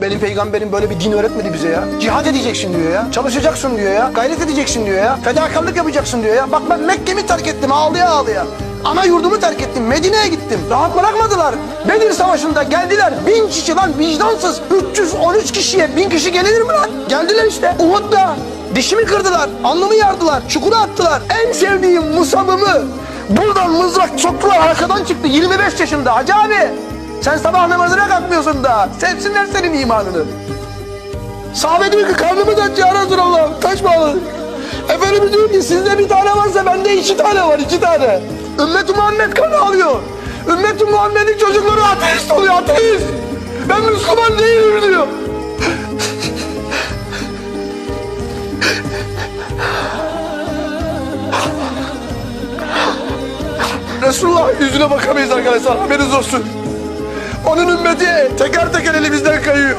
Benim peygamberim böyle bir din öğretmedi bize ya. Cihad edeceksin diyor ya. Çalışacaksın diyor ya. Gayret edeceksin diyor ya. Fedakarlık yapacaksın diyor ya. Bak ben Mekke'mi terk ettim ağlaya ağlaya. Ana yurdumu terk ettim. Medine'ye gittim. Rahat bırakmadılar. Bedir Savaşı'nda geldiler. Bin kişi lan vicdansız. 313 kişiye bin kişi gelir mi lan? Geldiler işte. Uhud'da. Dişimi kırdılar. Alnımı yardılar. Çukura attılar. En sevdiğim musabımı buradan mızrak soktular. Arkadan çıktı. 25 yaşında. Hacı abi. Sen sabah namazına kalkmıyorsun da. Sevsinler senin imanını. Sahabe diyor ki karnımız aç ya Resulallah. Kaç bağlı. Efendimiz diyor ki sizde bir tane varsa bende iki tane var iki tane. Ümmet-i Muhammed kan alıyor. Ümmet-i Muhammed'in çocukları ateist oluyor ateist. Ben Müslüman değilim diyor. Resulullah yüzüne bakamayız arkadaşlar haberiniz olsun. Onun ümmeti teker teker elimizden kayıyor.